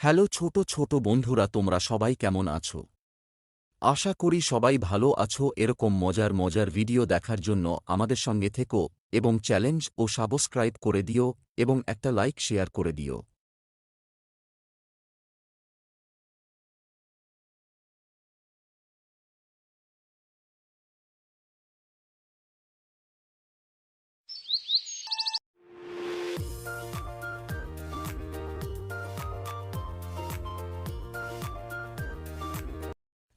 Hello ছোট ছোট বন্ধুরা, তোমরা সবাই কেমন আছো? আশা করি সবাই ভালো আছো। এরকম মজার মজার ভিডিও দেখার জন্য আমাদের সঙ্গে থেকো এবং চ্যালেঞ্জ ও সাবস্ক্রাইব করে দিও এবং একটা লাইক শেয়ার করে দিও।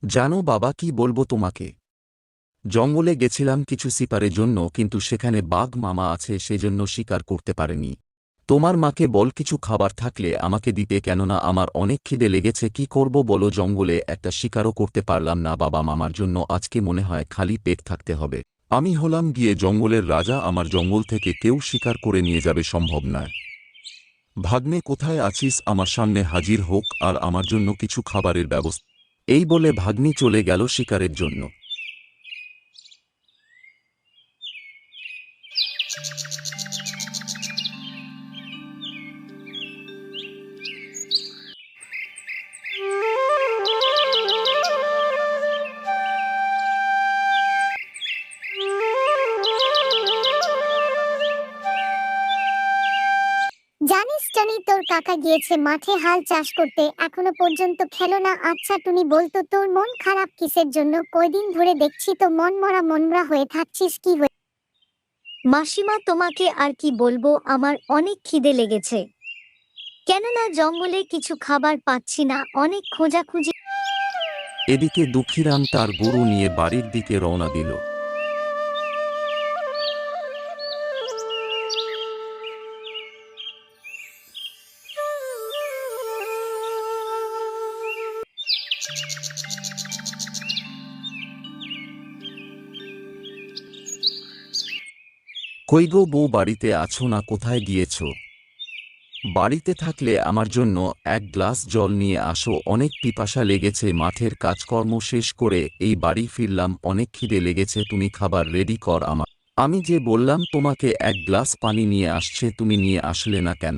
জানো বাবা কি বলব তোমাকে। জঙ্গলে গেছিলাম কিছু সিপারের জন্য, কিন্তু সেখানে বাঘ মামা আছে সেজন্য শিকার করতে পারেনি। তোমার মাকে বল কিছু খাবার থাকলে আমাকে দিতে, কেননা আমার অনেক খিদে লেগেছে, কি করব বলো? জঙ্গলে একটা শিকারও করতে পারলাম না বাবা মামার জন্য, আজকে মনে হয় খালি পেট থাকতে হবে। আমি হলাম গিয়ে জঙ্গলের রাজা, আমার জঙ্গল থেকে কেউ শিকার করে নিয়ে যাবে সম্ভব নয়। ভাগ্নে, কোথায় আছিস? আমার সামনে হাজির হোক, আর আমার জন্য কিছু খাবারের ব্যবস্থা এই বলে ভাগ্নি চলে গেল শিকারের জন্য। জানিস টনি তোর কাকা গিয়েছে মাঠে হাল চাষ করতে। এখনও পর্যন্ত খেলো না। আচ্ছা টুনি, বলতো তোর মন খারাপ কিসের জন্য? কয়দিন ধরে দেখছি তো মন মরা মনমরা হয়ে থাকছিস, কি হয়ে মাসিমা, তোমাকে আর কি বলব? আমার অনেক খিদে লেগেছে। কেননা জঙ্গলে কিছু খাবার পাচ্ছি না, অনেক খোঁজাখুঁজি এদিকে দুঃখীরাম তার গরু নিয়ে বাড়ির দিকে রওনা দিল। কই গো বউ বাড়িতে আছো না কোথায় গিয়েছ? বাড়িতে থাকলে আমার জন্য এক গ্লাস জল নিয়ে আসো, অনেক পিপাসা লেগেছে, মাঠের কাজকর্ম শেষ করে এই বাড়ি ফিরলাম, অনেক খিদে লেগেছে, তুমি খাবার রেডি কর আমার। আমি যে বললাম, তোমাকে এক গ্লাস পানি নিয়ে আসছে, তুমি নিয়ে আসলে না কেন?